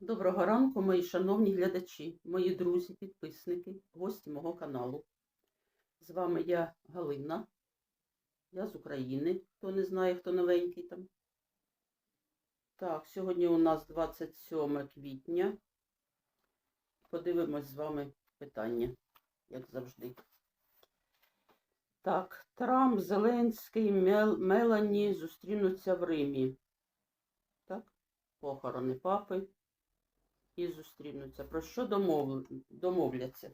Доброго ранку, мої шановні глядачі, мої друзі, підписники, гості мого каналу. З вами я Галина. Я з України. Хто не знає, хто новенький там. Так, сьогодні у нас 27 квітня. Подивимось з вами питання, як завжди. Так, Трамп, Зеленський, Мел... Мелані зустрінуться в Римі. Так, похорони папи і зустрінуться. Про що домов... домовляться?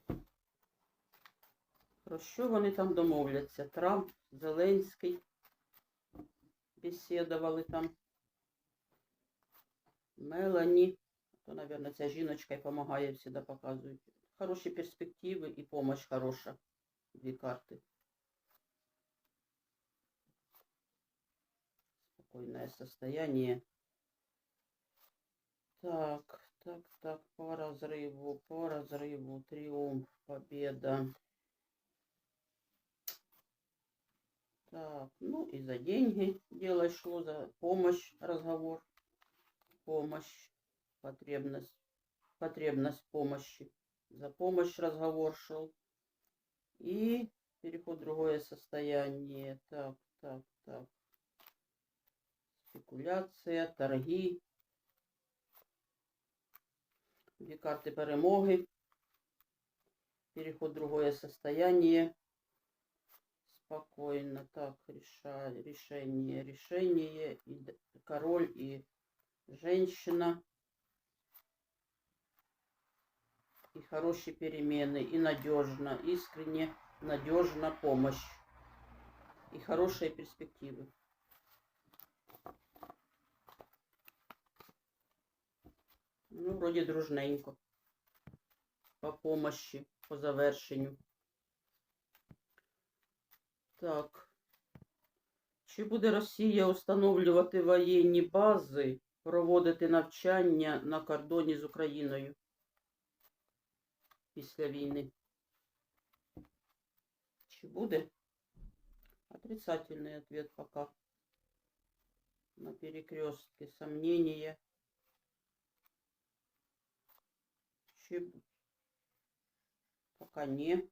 Про що вони там домовляться? Трамп, Зеленський бесідували там. Мелані. То, мабуть, ця жіночка і допомагає, завжди показують. Хороші перспективи і допомога хороша. Дві карти. Спокойное состояние. Так, так, так, по разрыву, по разрыву, триумф, победа. Так, ну и за деньги дело шло, за помощь разговор. Помощь, потребность, потребность помощи. За помощь разговор шел. И переход в другое состояние. Так, так, так. Спекуляция, торги. Две карты перемоги. Переход в другое состояние. Спокойно. Так, реша, решение, решение. И король и женщина. И хорошие перемены. И надежно, искренне, надежно помощь. И хорошие перспективы. Ну, вроде дружненько. По помощи, по завершенню. Так. Чи буде Росія встановлювати воєнні бази, проводити навчання на кордоні з Україною після війни? Чи буде? Отрицательный ответ пока. На перекрестке сомнения. Б- Пока не.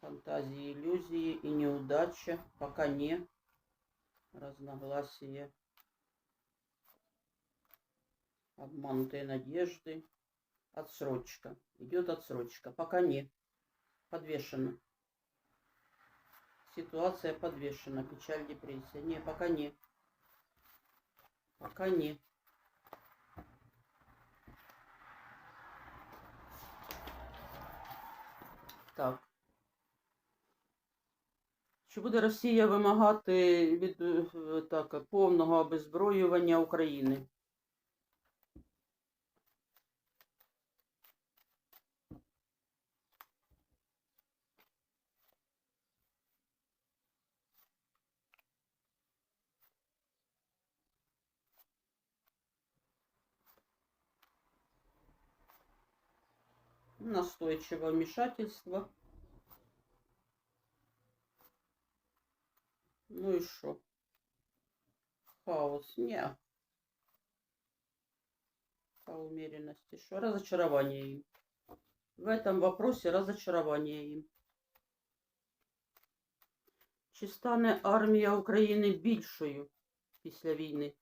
Фантазии, иллюзии и неудача. Пока не. Разногласия. Обманутые надежды. Отсрочка. Идет отсрочка. Пока не. Подвешена. Ситуация подвешена. Печаль, депрессия. Не, пока не. Пока не. Так. Чи буде Росія вимагати від е, так, повного обезброювання України? Настойчивое вмешательство. Ну и что? Хаос. Не. По умеренности. Что? Разочарование им. В этом вопросе разочарование им. Чи стане армія України більшою після війни?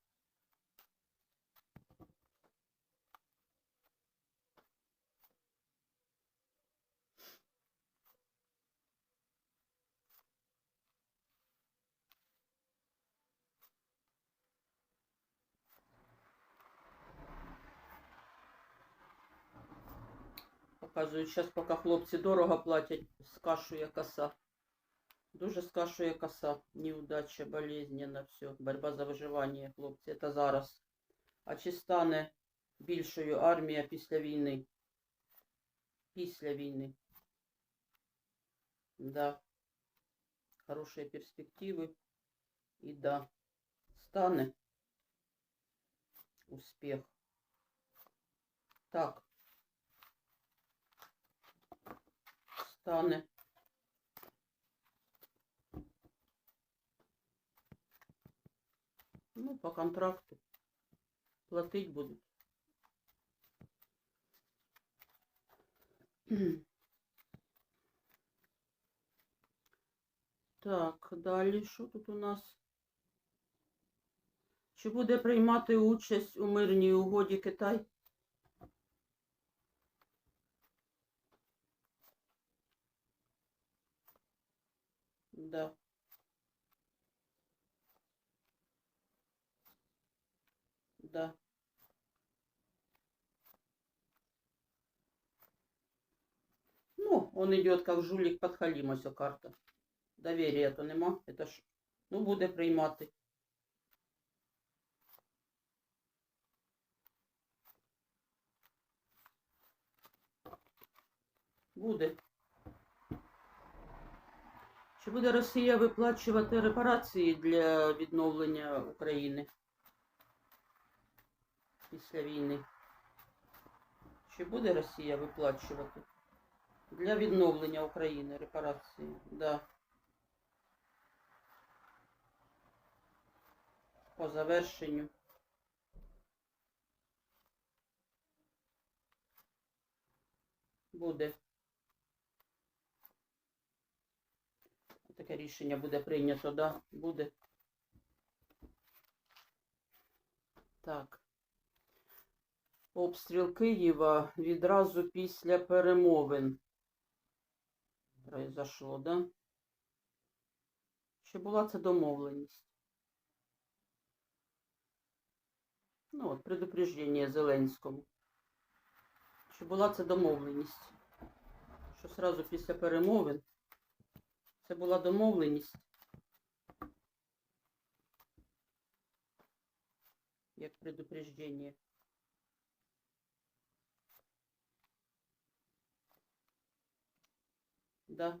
Показують, зараз поки хлопці дорого платять, скашує коса. Дуже скашує коса. Неудача, болезненно, все. Борьба за виживання, хлопці. Це зараз. А чи стане більшою армія після війни? Після війни. Да. Хорошие перспективы. И да. Стане. Успех. Так. Стане. Ну, по контракту. Платить будуть. Так, далі що тут у нас? Чи буде приймати участь у мирній угоді Китай? Да. Да. Ну, он идет как жулик под халім, о карта. Доверия то нема. Это ж, ну, буде приймати. Буде. Чи буде Росія виплачувати репарації для відновлення України після війни? Чи буде Росія виплачувати для відновлення України репарації? Да. По завершенню. Буде. Таке рішення буде прийнято, да? Буде. Так. Обстріл Києва відразу після перемовин. Произошло, да? Чи була це домовленість? Ну, от, предупреждення Зеленському. Чи була це домовленість? Що сразу після перемовин це була домовленість. Як предупреждення. Да.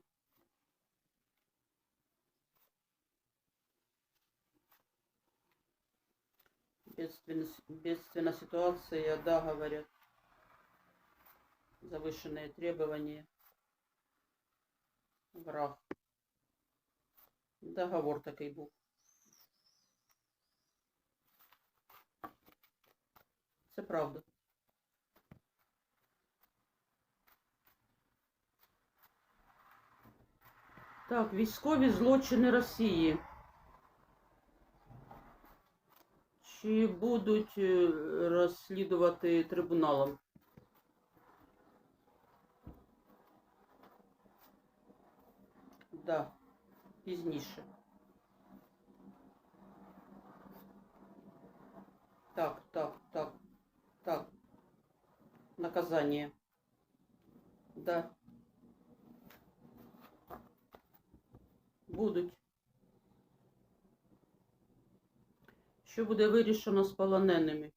Бедственная, бедственная ситуация, да, говорят. Завышенные требования. Враг. Договор такий був. Це правда. Так, військові злочини Росії. Чи будуть е, розслідувати трибуналом? Да, пізніше. Так, так, так, так. Наказание. Да. Будуть. Що буде вирішено з полоненими?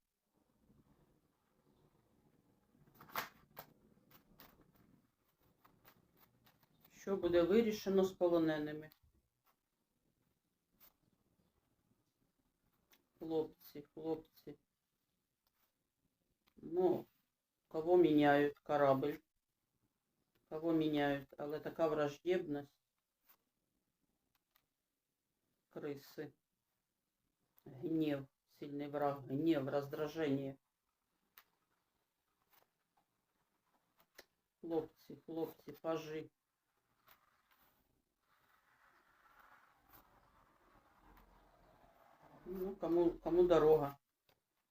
Що буде вирішено з полоненими? Хлопці, хлопці. Ну, кого міняють корабль? Кого міняють? Але така враждебність. Криси. Гнев, сильный враг, гнев, раздражение. Хлопці, хлопці, пажи. Ну, кому, кому дорога?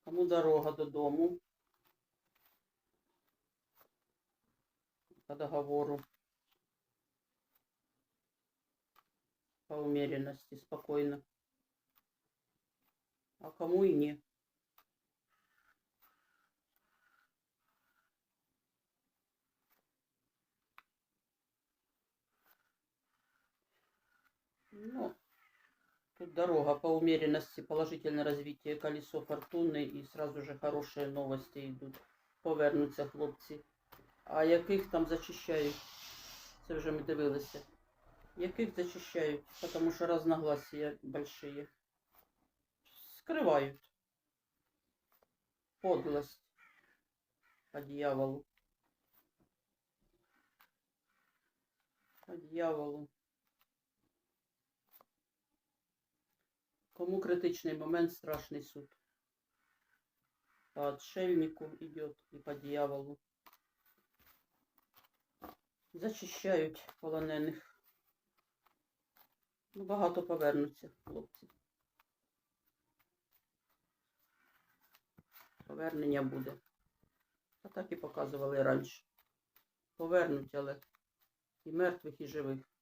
Кому дорога додому? По договору. По умеренности, спокойно. А кому и не. Ну, тут дорога по умеренности, положительное развитие, колесо фортуны и сразу же хорошие новости идут. Повернуться хлопці. А яких там зачищають? Це вже ми дивилися. Яких зачищають? Потому що разногласия большие. Скрывают. Подлость. По дьяволу. По дьяволу. Кому критичний момент, страшний суд. По отшельнику идет и по дьяволу. Зачищають полонених. Ну, багато повернуться, хлопці. Повернення буде. А так і показували раніше. Повернуть, але і мертвих, і живих.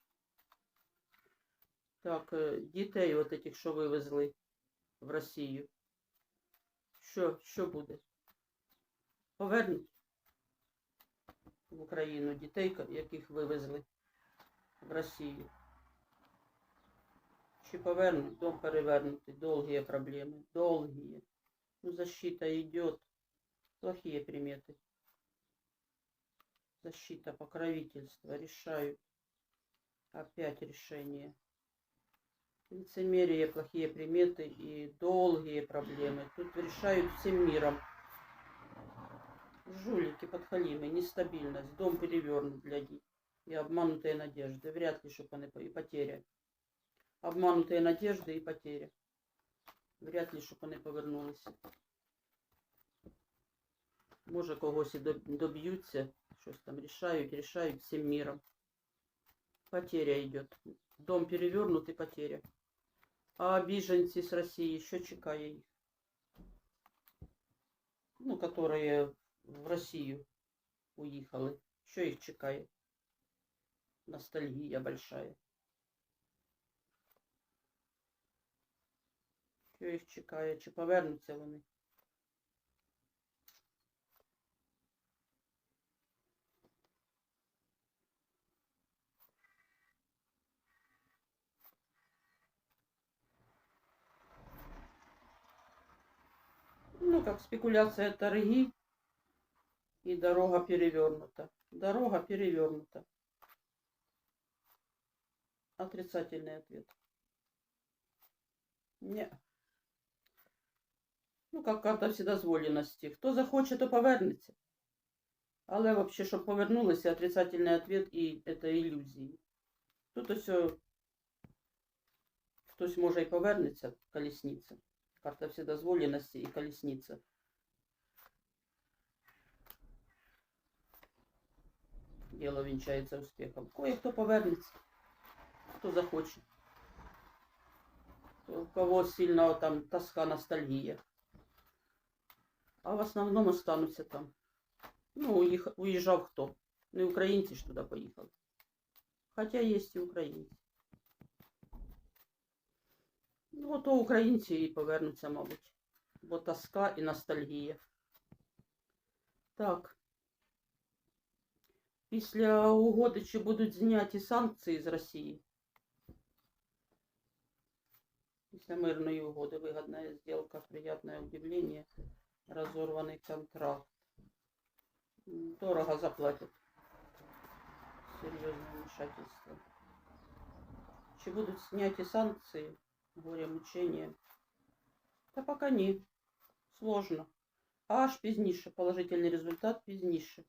Так, е, дітей от этих, що вивезли в Росію. Що, що буде? Повернуть в Україну дітей, яких вивезли в Росію. Чи повернуть, дом перевернутий, довгі проблеми, довгі. Ну, защита идет. Плохие приметы. Защита, покровительство, решают. Опять решение. Лицемерие, плохие приметы и долгие проблемы. Тут решают всем миром. Жулики, подхалимы, нестабильность, дом перевернут, гляди. И обманутые надежды. Вряд ли, чтобы они... по- И потеря. Обманутые надежды и потеря. Вряд ли, щоб вони повернулися. Може, когось і доб- доб'ються, щось там рішають, рішають всім миром. Потеря йде. Дом перевернут і потеря. Біженці з Росії, що чекає їх? Ну, которые в Росію уїхали. Що їх чекає? Ностальгія большая. Що їх чекає? Чи повернуться вони? Ну, как спекуляция торги и дорога перевернута. Дорога перевернута. Отрицательный ответ. Не. Ну, как карта вседозволеності. Хто захоче, то повернеться. Але вообще, щоб повернулися, отрицательний ответ і це ілюзії. Тут ось о, хтось може і повернеться, колісниця. Карта вседозволеності і колісниця. Дело вінчається успіхом. Кое-хто повернеться, хто захоче. У кого сильно там тоска, ностальгия. А в основному остануться там. Ну, уїх- уїжджав хто? Не українці ж туди поїхали. Хоча є і українці. Ну, то українці і повернуться, мабуть. Бо тоска і ностальгія. Так. Після угоди чи будуть зняті санкції з Росії? Після мирної угоди вигідна сделка, приятное удивление, разорванный контракт. Дорого заплатят. Серьезное вмешательство. Чи будут сняты санкции, горе, мучения? Та пока ні. Сложно. Аж пізніше. Положительний результат пізніше.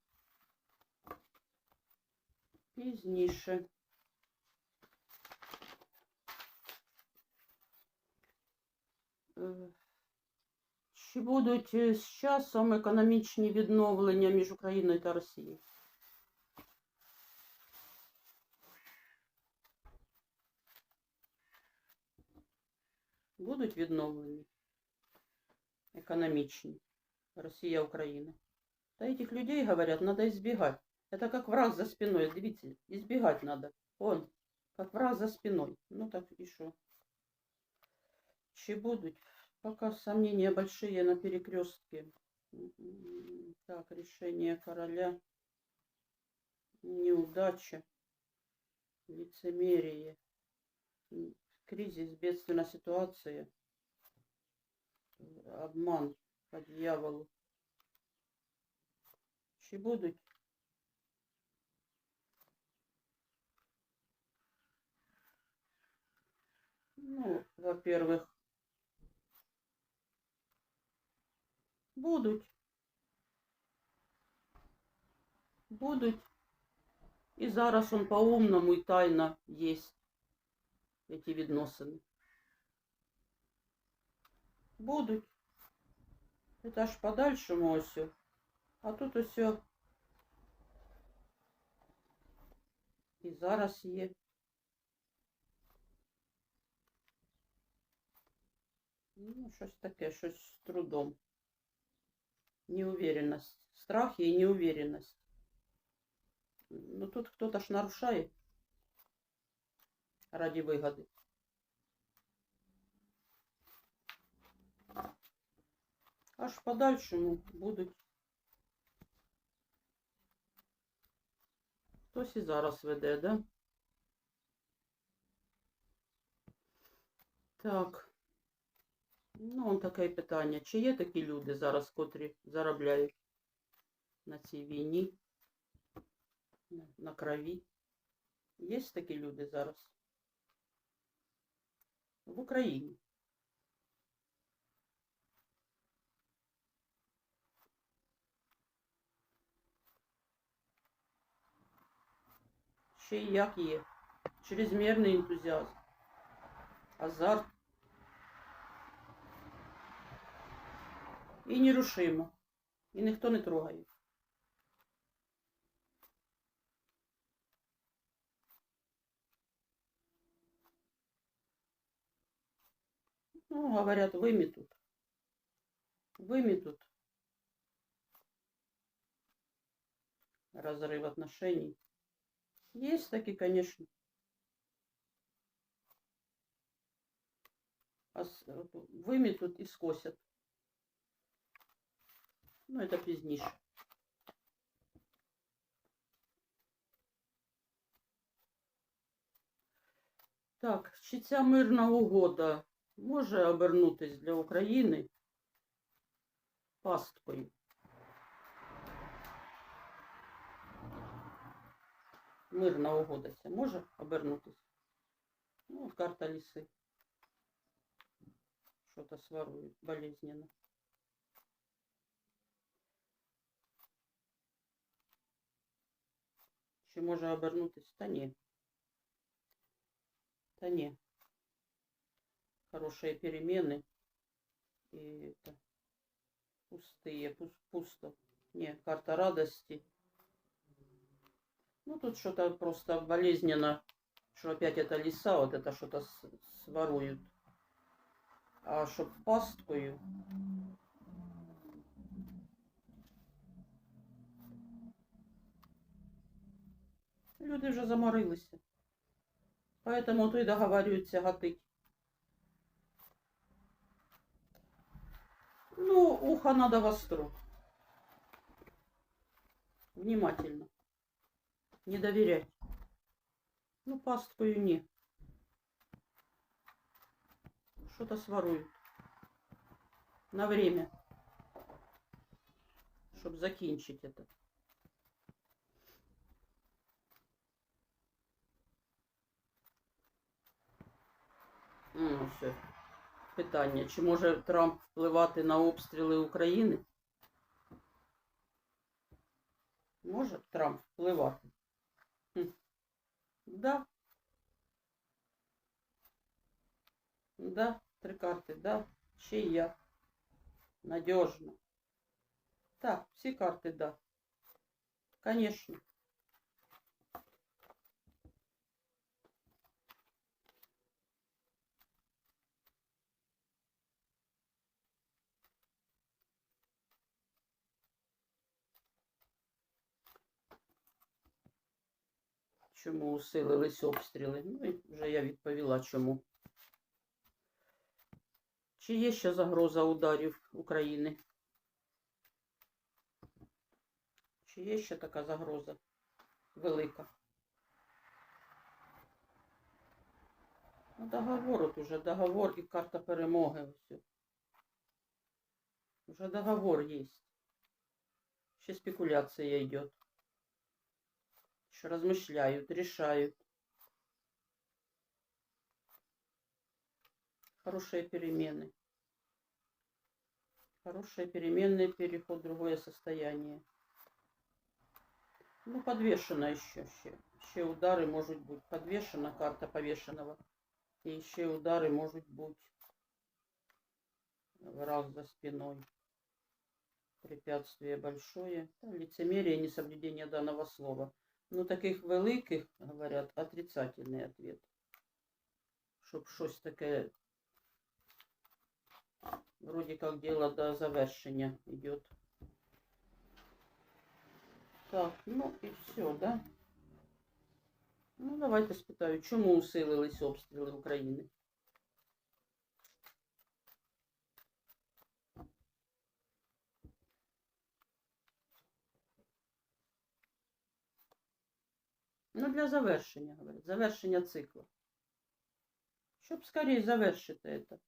Пізніше. Е, Чи будуть з часом економічні відновлення між Україною та Росією? Будуть відновлені економічні Росія, Україна. Та этих людей, говорят, надо избегать. Это как враг за спиной. Дивіться, избегать надо. Он, как враг за спиной. Ну так и что? Чи будут? Пока сомнения большие на перекрестке. М, Так, решение короля. Неудача. Лицемерие. М, Кризис, бедственная ситуация. Э, Обман по дьяволу. Чи будуть? Ну, во-первых, будуть. Будуть. І зараз он по-умному і тайно є ці відносини. Будуть. Это аж подальшому ось. А тут ось. І зараз є. Ну, щось таке, щось з трудом. Неуверенность. Страх и неуверенность. Ну, тут кто-то ж нарушает Ради выгоды. Аж в подальшому будуть. Хтось і зараз веде, да? Так. Ну, он таке питання. Чи є такі люди зараз, котрі заробляють на цій війні, на крові? Є такі люди зараз? В Україні. Ще й як є. Чрезмірний ентузіазм. Азарт. І нерушимо. І ніхто не трогає. Ну, говорят, выметут. Выметут. Разрыв отношений. Есть такие, конечно. Выметут и скосят. Ну, это пізніше. Так, чи ця мирна угода може обернутись для України пасткою? Мирна угода ця може обернутись? Ну, карта ліси. Що-то сворують болезненно. Чи може обернутись? Та ні. Та ні. Хорошие перемены. И это пустые, пус- пусто. Не, карта радости. Ну, тут что-то просто болезненно, что опять это леса, вот это что-то своруют. А чтоб пасткою, люди вже заморилися. Поэтому то й договарюються гатить. Ну, ухо надо востро. Внимательно. Не доверять. Ну, пасткою не. Что-то своруют. На время. Чтобы закінчить это. Ну, все. Питання, чи може Трамп впливати на обстріли України? Може Трамп впливати? Хм. Да. Да, три карти, да. Ще й я. Надежно. Так, всі карти, да. Конечно. Чому усилились обстріли? Ну, і вже я відповіла, чому. Чи є ще загроза ударів України? Чи є ще така загроза велика? Ну, договор от уже, договор і карта перемоги. Ось. Уже договор есть. Ще спекуляция идет. Еще размышляют, решают. Хорошие перемены. Хорошие перемены, переход в другое состояние. Ну, подвешена еще. Ще, ще удары может быть. Подвешена карта повешенного. И еще удары может быть. враг за спиной. Препятствие большое. Лицемерие, несоблюдение данного слова. Ну, таких великих, говорят, отрицательный ответ. Щоб щось таке, вроде как дело до завершення идет. Так, ну і все, да? Ну, давайте спитаю, чому усилились обстріли України? Ну, для завершення, говорять, завершення цикла. Щоб скорее завершити это.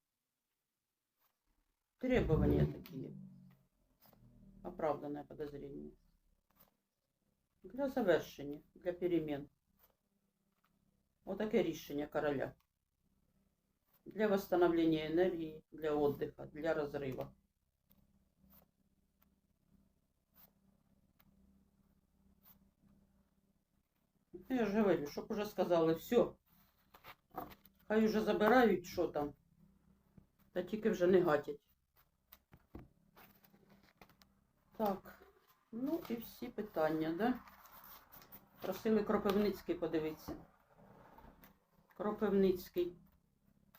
Требования такие. Оправданное подозрение. Для завершення, для перемен. Отаке рішення короля. Для восстановления енергії, для отдыха, для розрива. Я ж говорю, щоб уже сказали, все. Хай уже забирають, що там. Та тільки вже не гатять. Так, ну і всі питання, да? Просили Кропивницький подивитися. Кропивницький,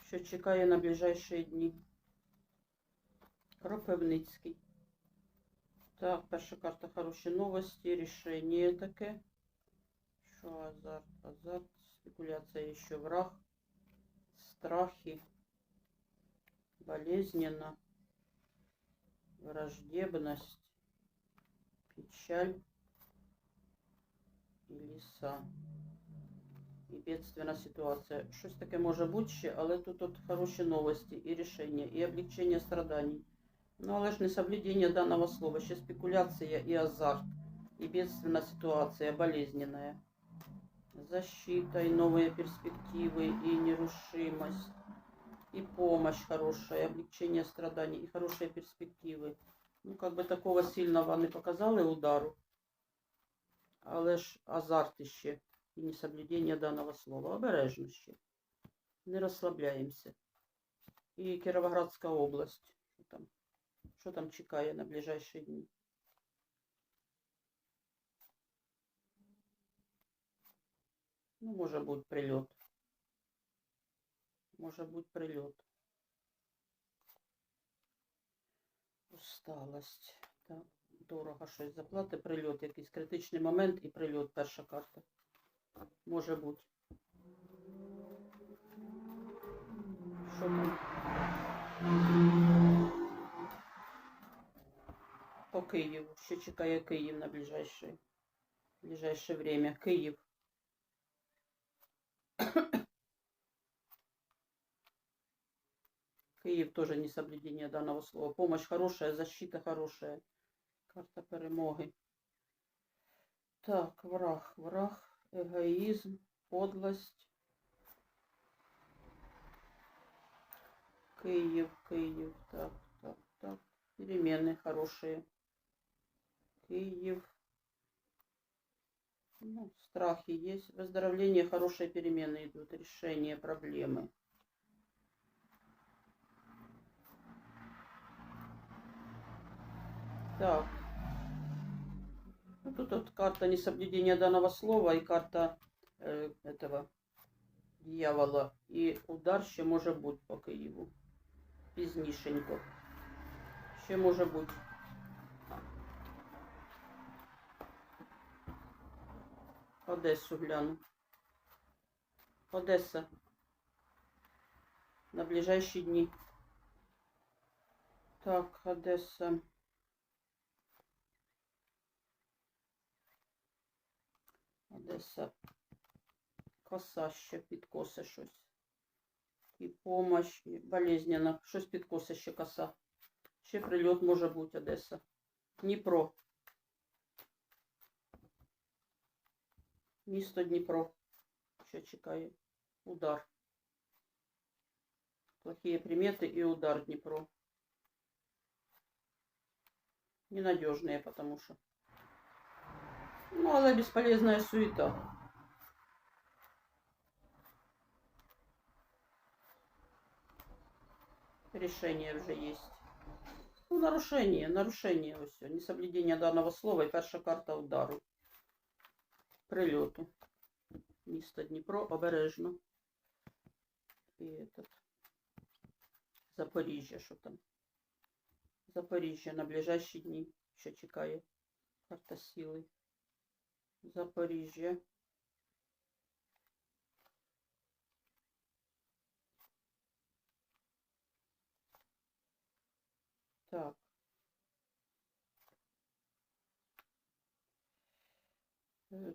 що чекає на ближайші дні. Кропивницький. Так, перша карта хороші новості, рішення таке. Що азарт, азарт, спекуляция еще враг, страхи, болезненно, враждебность, печаль і ліса. І бедственна ситуація. Щось таке може бути ще, але тут от хороші новості і рішення, і облегчення страданий. Ну, але ж не соблюдение данного слова, ще спекуляція і азарт, і бедственна ситуація, болезненная защита, и новые перспективы, и нерушимость, и помощь хорошая, облегчение страданий, и хорошие перспективи. Ну, как бы такого сильного не показали удару, але ж азарт іще і несоблюдение даного слова. Обережно ще. Не розслабляємося. І Кіровоградська область. Що там, що там чекає на ближайші дні? Ну, може бути прильот. Може бути прильот. Усталость. Так, дорого щось заплати, прильот, якийсь критичний момент і прильот, перша карта. Може бути. Що там? По Києву. Ще чекає Київ на ближайшее, ближайшее время. Київ. Киев тоже не соблюдение данного слова. Помощь хорошая, защита хорошая. Карта перемоги. Так, враг, враг, эгоизм, подлость. Киев, Киев, так, так, так. Перемены хорошие. Киев. Ну, страхи есть. Выздоровление, хорошие перемены идут. Решение проблемы. Так. Ну, тут вот карта несоблюдения данного слова и карта э, этого дьявола. І удар ще може бути по Києву. Пізнішенько. Ще може бути. Одесу гляну. Одеса. На ближайші дні. Так, Одеса. Одеса. Коса ще підкосе щось. І помощь, і болезненно. Щось підкосе ще коса. Ще прильот може бути Одеса. Дніпро. Місто Дніпро. Що чекає? Удар. Плохие приметы и удар Днепро. Ненадежные, потому что. Ну, але бесполезная суета. Решение уже есть. Ну, нарушення, нарушення ось. Несоблюдення даного слова і перша карта удару. Прильоту. Місто Дніпро, обережно. І этот. Запоріжжя, що там? Запоріжжя на ближайші дні, що чекає. Карта сили. Запоріжжя. Так.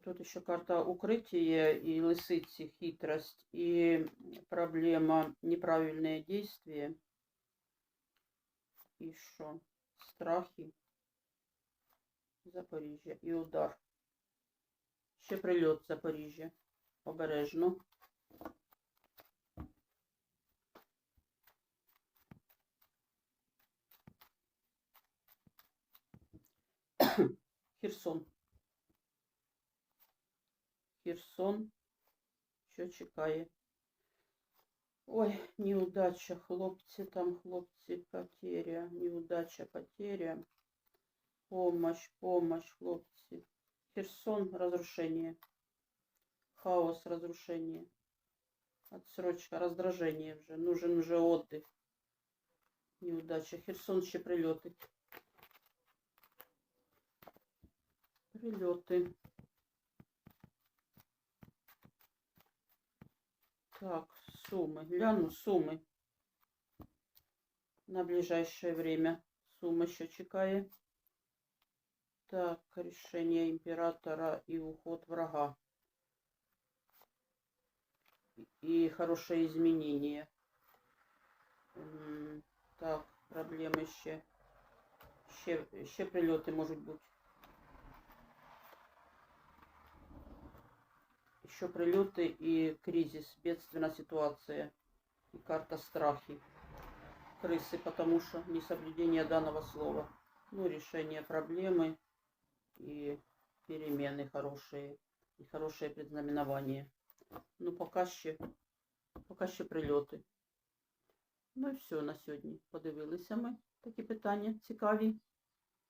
Тут еще карта укрытия и лисицы, хитрость и проблема неправильные действия. И что? Страхи. Запоріжжя і удар. Ще прильот Запоріжжя. Обережно. Херсон. Херсон. Що чекає? Ой, неудача, хлопці, там хлопці, потеря, неудача, потеря. Помощь, помощь, хлопцы. Херсон, разрушение. Хаос, разрушение. Отсрочка, раздражение уже. Нужен уже отдых. Неудача. Херсон ще прильоти. Прильоти. Так, суммы. Гляну суммы. На ближайшее время. Сумма ще чекає. Так, решение императора и уход врага. И хорошее изменение. Так, проблеми ще. Ще, ще прильоти можуть бути. Еще прилеты и кризис, бедственная ситуация. И карта страхи. Крысы, потому что несоблюдение данного слова. Ну, решение проблемы и перемены хорошие. И хорошее предзнаменование. Ну, пока ще, пока ще прильоти. Ну і все на сьогодні. Подивилися ми такі питання цікаві.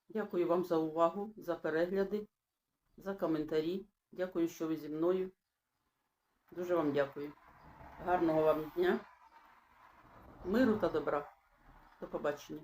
Дякую вам за увагу, за перегляди, за коментарі. Дякую, що ви зі мною. Дуже вам дякую. Гарного вам дня, миру та добра. До побачення.